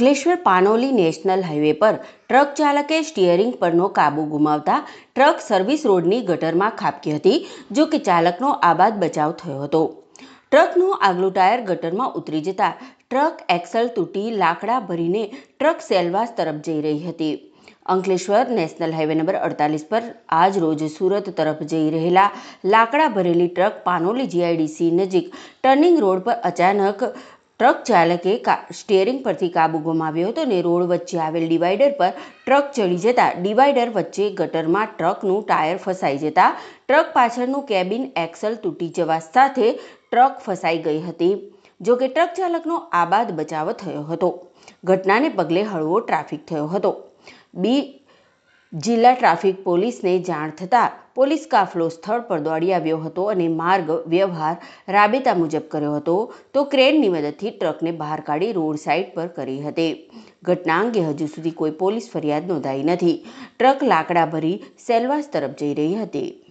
Ankleshwar Panoli national highway પર truck ચાલકે steering પરનો કાબુ ગુમાવતા ટ્રક સર્વિસ રોડની ગટરમાં ખાબકી હતી, જો કે ચાલકનો આબાદ બચાવ થયો હતો. ટ્રકનું આગલું ટાયર ગટરમાં ઉતરી જતા ટ્રક એક્સલ તૂટી લાકડા ભરીને ટ્રક સેલવાસ તરફ જઈ રહી હતી. અંકલેશ્વર નેશનલ હાઈવે નંબર અડતાલીસ પર આજ રોજ સુરત તરફ જઈ રહેલા લાકડા ભરેલી ટ્રક પાનોલી જીઆઈડીસી નજીક ટર્નિંગ રોડ પર અચાનક ટ્રક ચાલકે સ્ટિયરિંગ પરથી કાબુ ગુમાવ્યો હતો અને રોડ વચ્ચે આવેલ ડિવાઈડર પર ટ્રક ચડી જતા ડિવાઈડર વચ્ચે ગટરમાં ટ્રકનું ટાયર ફસાઈ જતા ટ્રક પાછળનું કેબિન એક્સલ તૂટી જવા સાથે ટ્રક ફસાઈ ગઈ હતી. જો કે ટ્રક ચાલકનો આબાદ બચાવ થયો હતો. ઘટનાને પગલે હળવો ટ્રાફિક થયો હતો. બી જિલ્લા ટ્રાફિક પોલીસને જાણ થતાં પોલીસ કાફલો સ્થળ પર દોડી આવ્યો હતો અને માર્ગ વ્યવહાર રાબેતા મુજબ કર્યો હતો. તો ક્રેનની મદદથી ટ્રકને બહાર કાઢી રોડ સાઈડ પર કરી હતી. ઘટના અંગે હજુ સુધી કોઈ પોલીસ ફરિયાદ નોંધાઈ નથી. ટ્રક લાકડા ભરી સેલવાસ તરફ જઈ રહી હતી.